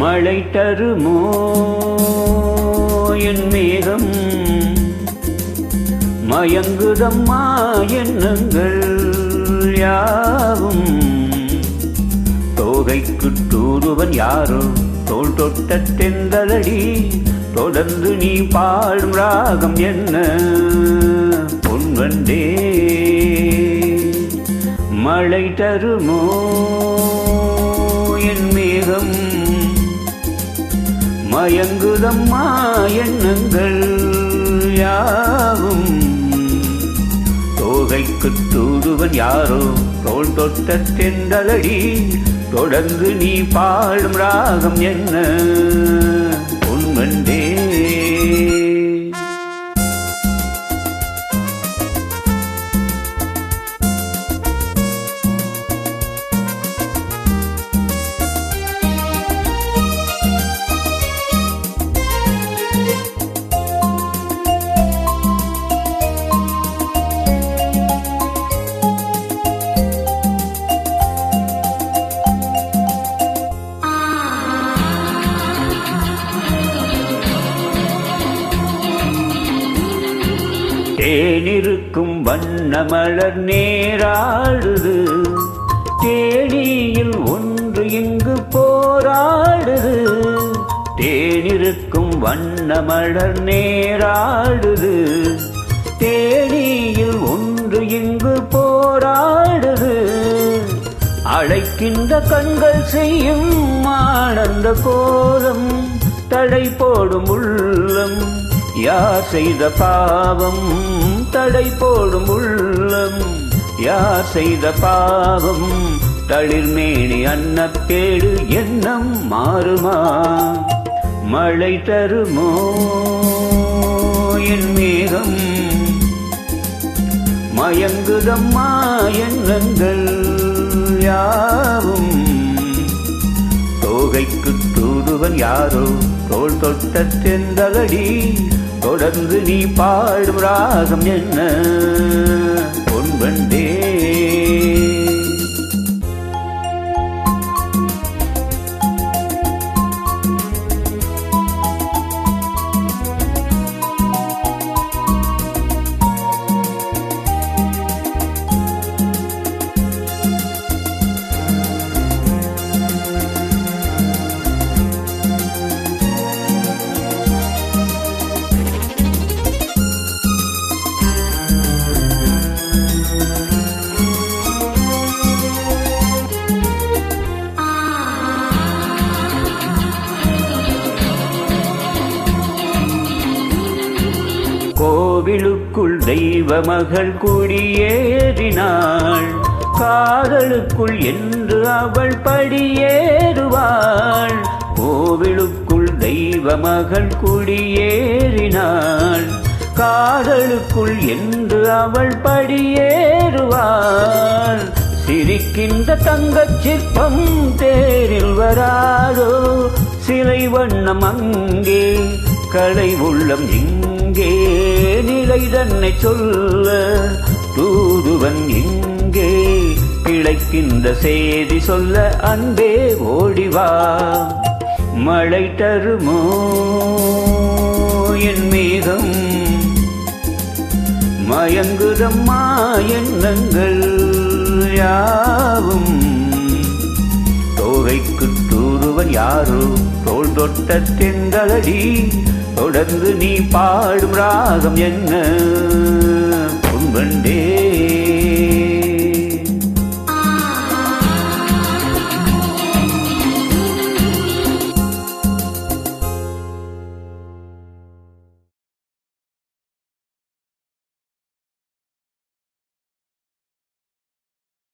மழை தருமோ? என் மேகம் மயங்குதம்மா எண்ணங்கள் யாவும்? தோகைக்கு தூதுவன் யாரோ? தோல் தொட்ட தெந்தலடி தொடர்ந்து நீ பாடும் ராகம் என்ன? பொன்வண்டே மழை தருமோ? மயங்குதம்மா எண்ணங்கள் யாவும். தோகைக்கு தூதுவன் யாரோ? தோல் தொட்ட தெண்டலடி தொடர்ந்து நீ பாடும் ராகம் என்ன? தேனிருக்கும் வண்ணமலர் நேராடுது. தேனியில் ஒன்று இங்கு போராடுது. தேனிருக்கும் வண்ணமலர் நேராடுது. தேனியில் ஒன்று இங்கு போராடுது. அழைக்கின்ற கண்கள் செய்யும் ஆனந்த கோலம் தடை போடும் உள்ளம் யார் செய்த பாவம் தடை போடும் உள்ளம்? யார் செய்த பாவம் தளிர்மேனி அன்னக்கேடு எண்ணம் மாறுமா? மழை தருமோ என் மேகம்? மயங்குதம்மா எண்ணங்கள் யார் யாரோ? தோல் தொட்ட தெந்தலடி தொடர்ந்து நீ பாடும் ராகம் என்ன? பொன்வண்டே கோவிலுக்குள் தெய்வ மகள் குடியேறினாள். காதலுக்குள் என்று அவள் படியேறுவாள். கோவிலுக்குள் தெய்வ மகள் குடியேறினாள். காதலுக்குள் என்று அவள் படியேறுவாள். சிரிக்கின்ற தங்கச் சிற்பம் தேரில் வராதோ? சிலை வண்ணம் அங்கே கலை உள்ளம் இங்கே. நிலை தன்னை சொல்ல தூதுவன் இங்கே கிடைக்கின்ற செய்தி சொல்ல அன்பே ஓடிவா மழை தருமோ என் மேகம் மயங்குதம்மா எண்ணங்கள் யாவும்? தோகைக்கு தூதுவன் யாரோ? தோள் தொட்ட தெங்களடி தொடர்ந்து நீ பாடும் ராகம் என்ன? பொன்வண்டே